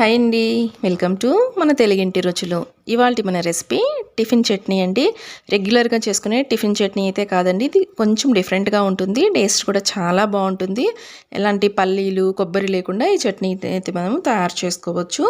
Hi అండి. Welcome to మన తెలుగింటి రుచులు. ఇవాళ మన రెసిపీ టిఫిన్ చట్నీ అండి. రెగ్యులర్గా చేసుకునే టిఫిన్ చట్నీ అయితే కాదండి. ఇది కొంచెం డిఫరెంట్గా ఉంటుంది. టేస్ట్ కూడా చాలా బాగుంటుంది. ఎలాంటి పల్లీలు కొబ్బరి లేకుండా ఈ చట్నీ అయితే మనం తయారు చేసుకోవచ్చు.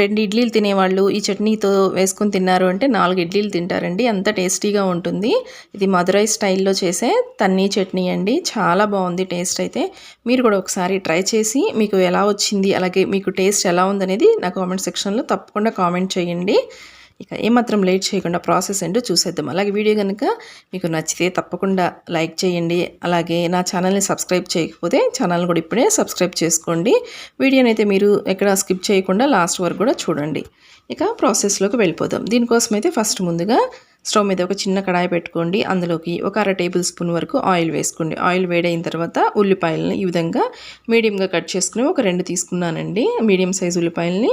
రెండు ఇడ్లీలు తినేవాళ్ళు ఈ చట్నీతో వేసుకుని తిన్నారు అంటే నాలుగు ఇడ్లీలు తింటారండి. అంత టేస్టీగా ఉంటుంది. ఇది మధురై స్టైల్లో చేసే తన్నీ చట్నీ అండి. చాలా బాగుంది టేస్ట్ అయితే. మీరు కూడా ఒకసారి ట్రై చేసి మీకు ఎలా వచ్చింది అలాగే మీకు టేస్ట్ ఎలా ఉందనేది నా కామెంట్ సెక్షన్లో తప్పకుండా కామెంట్ చేయండి. ఇక ఏమాత్రం లేట్ చేయకుండా ప్రాసెస్ ఏంటో చూసేద్దాం. అలాగే వీడియో కనుక మీకు నచ్చితే తప్పకుండా లైక్ చేయండి. అలాగే నా ఛానల్ని సబ్స్క్రైబ్ చేయకపోతే ఛానల్ కూడా ఇప్పుడే సబ్స్క్రైబ్ చేసుకోండి. వీడియోని అయితే మీరు ఎక్కడ స్కిప్ చేయకుండా లాస్ట్ వరకు కూడా చూడండి. ఇక ప్రాసెస్లోకి వెళ్ళిపోదాం. దీనికోసం అయితే ఫస్ట్ ముందుగా స్టవ్ మీద ఒక చిన్న కడాయి పెట్టుకోండి. అందులోకి ఒక అర టేబుల్ స్పూన్ వరకు ఆయిల్ వేసుకోండి. ఆయిల్ వేడైన తర్వాత ఉల్లిపాయలని ఈ విధంగా మీడియంగా కట్ చేసుకుని ఒక రెండు తీసుకున్నానండి. మీడియం సైజ్ ఉల్లిపాయలని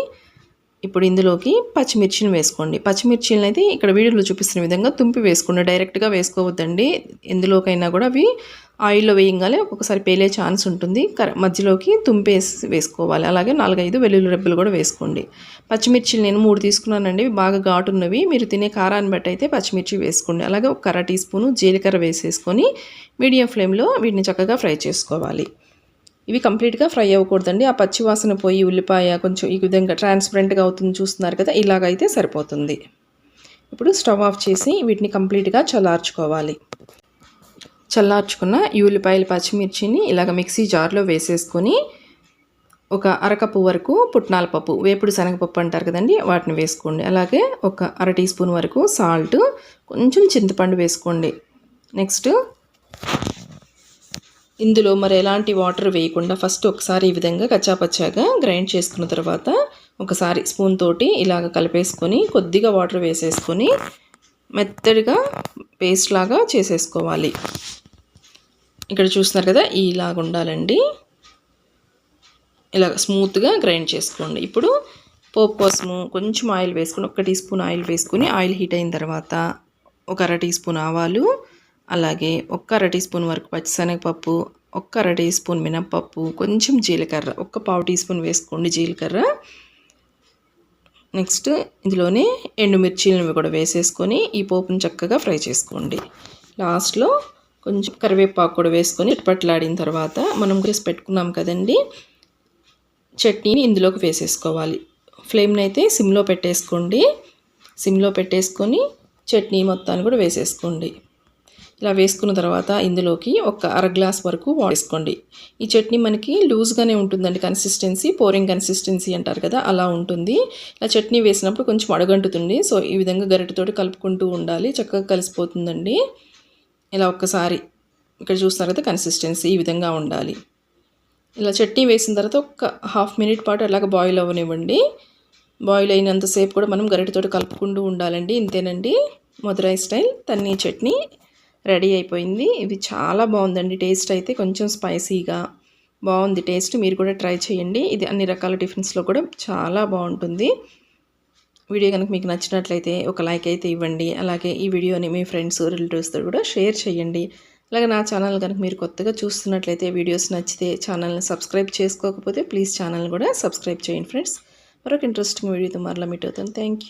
ఇప్పుడు ఇందులోకి పచ్చిమిర్చిని వేసుకోండి. పచ్చిమిర్చిని అయితే ఇక్కడ వీడియోలో చూపిస్తున్న విధంగా తుంపి వేసుకోండి. డైరెక్ట్గా వేసుకోవద్దండి. ఎందులోకైనా కూడా అవి ఆయిల్లో వేయంగానే ఒక్కొక్కసారి పేలే ఛాన్స్ ఉంటుంది. మధ్యలోకి తుంపేసి వేసుకోవాలి. అలాగే నాలుగైదు వెల్లుల్లి రెబ్బలు కూడా వేసుకోండి. పచ్చిమిర్చిలు నేను మూడు తీసుకున్నానండి. బాగా ఘాటున్నవి. మీరు తినే కారాన్ని బట్టి అయితే పచ్చిమిర్చి వేసుకోండి. అలాగే ఒక కర టీ స్పూను జీలకర్ర వేసేసుకొని మీడియం ఫ్లేమ్లో వీటిని చక్కగా ఫ్రై చేసుకోవాలి. ఇవి కంప్లీట్గా ఫ్రై అవ్వకూడదండి. ఆ పచ్చి వాసన పోయి ఉల్లిపాయ కొంచెం ఈ విధంగా ట్రాన్స్పరెంట్గా అవుతుంది చూస్తున్నారు కదా ఇలాగైతే సరిపోతుంది. ఇప్పుడు స్టవ్ ఆఫ్ చేసి వీటిని కంప్లీట్గా చల్లార్చుకోవాలి. చల్లార్చుకున్న ఈ ఉల్లిపాయలు పచ్చిమిర్చిని ఇలాగ మిక్సీ జార్లో వేసేసుకొని ఒక అరకప్పు వరకు పుట్నాల పప్పు వేపుడు శనగపప్పు అంటారు కదండి వాటిని వేసుకోండి. అలాగే ఒక అర టీ స్పూన్ వరకు సాల్ట్ కొంచెం చింతపండు వేసుకోండి. నెక్స్ట్ ఇందులో మరి ఎలాంటి వాటర్ వేయకుండా ఫస్ట్ ఒకసారి ఈ విధంగా కచ్చాపచ్చాగా గ్రైండ్ చేసుకున్న తర్వాత ఒకసారి స్పూన్ తోటి ఇలాగ కలిపేసుకొని కొద్దిగా వాటర్ వేసేసుకొని మెత్తడిగా పేస్ట్ లాగా చేసేసుకోవాలి. ఇక్కడ చూస్తున్నారు కదా ఇలాగ ఉండాలండి. ఇలా స్మూత్గా గ్రైండ్ చేసుకోండి. ఇప్పుడు పోపు కోసము కొంచెం ఆయిల్ వేసుకొని ఒక టీ స్పూన్ ఆయిల్ వేసుకొని ఆయిల్ హీట్ అయిన తర్వాత ఒక అర టీ స్పూన్ ఆవాలు అలాగే ఒక్క అర టీ స్పూన్ వరకు పచ్చిశనగపప్పు ఒక్క అర టీ స్పూన్ మినప్పప్పు కొంచెం జీలకర్ర ఒక్క పావు టీ స్పూన్ వేసుకోండి జీలకర్ర. నెక్స్ట్ ఇందులోనే ఎండుమిర్చీలను కూడా వేసేసుకొని ఈ పోపును చక్కగా ఫ్రై చేసుకోండి. లాస్ట్లో కొంచెం కరివేపాకు కూడా వేసుకొని పట్లాడిన తర్వాత మనం చేసి పెట్టుకున్నాం కదండి చట్నీని ఇందులోకి వేసేసుకోవాలి. ఫ్లేమ్ని అయితే సిమ్లో పెట్టేసుకోండి. సిమ్లో పెట్టేసుకొని చట్నీ మొత్తాన్ని కూడా వేసేసుకోండి. ఇలా వేసుకున్న తర్వాత ఇందులోకి ఒక అర గ్లాస్ వరకు వేసుకోండి. ఈ చట్నీ మనకి లూజ్గానే ఉంటుందండి. కన్సిస్టెన్సీ పోరింగ్ కన్సిస్టెన్సీ అంటారు కదా అలా ఉంటుంది. ఇలా చట్నీ వేసినప్పుడు కొంచెం అడగంటుతుంది. సో ఈ విధంగా గరిటతో కలుపుకుంటూ ఉండాలి. చక్కగా కలిసిపోతుందండి. ఇలా ఒక్కసారి ఇక్కడ చూస్తున్నారు కదా కన్సిస్టెన్సీ ఈ విధంగా ఉండాలి. ఇలా చట్నీ వేసిన తర్వాత ఒక హాఫ్ మినిట్ పాటు అలాగ బాయిల్ అవ్వనివ్వండి. బాయిల్ అయినంతసేపు కూడా మనం గరిటతో కలుపుకుంటూ ఉండాలండి. ఇంతేనండి. మధురై స్టైల్ తన్నీ చట్నీ. రెడీ అయిపోయింది. ఇది చాలా బాగుందండి. టేస్ట్ అయితే కొంచెం స్పైసీగా బాగుంది. టేస్ట్ మీరు కూడా ట్రై చేయండి. ఇది అన్ని రకాల టిఫిన్స్లో కూడా చాలా బాగుంటుంది. వీడియో కనుక మీకు నచ్చినట్లయితే ఒక లైక్ అయితే ఇవ్వండి. అలాగే ఈ వీడియోని మీ ఫ్రెండ్స్ రిలేటివ్స్తో కూడా షేర్ చేయండి. అలాగే నా ఛానల్ కనుక మీరు కొత్తగా చూస్తున్నట్లయితే వీడియోస్ నచ్చితే ఛానల్ని సబ్స్క్రైబ్ చేసుకోకపోతే ప్లీజ్ ఛానల్ కూడా సబ్స్క్రైబ్ చేయండి ఫ్రెండ్స్. మరొక ఇంట్రెస్టింగ్ వీడియోతో మరలా మీట్ అవుతాను. థ్యాంక్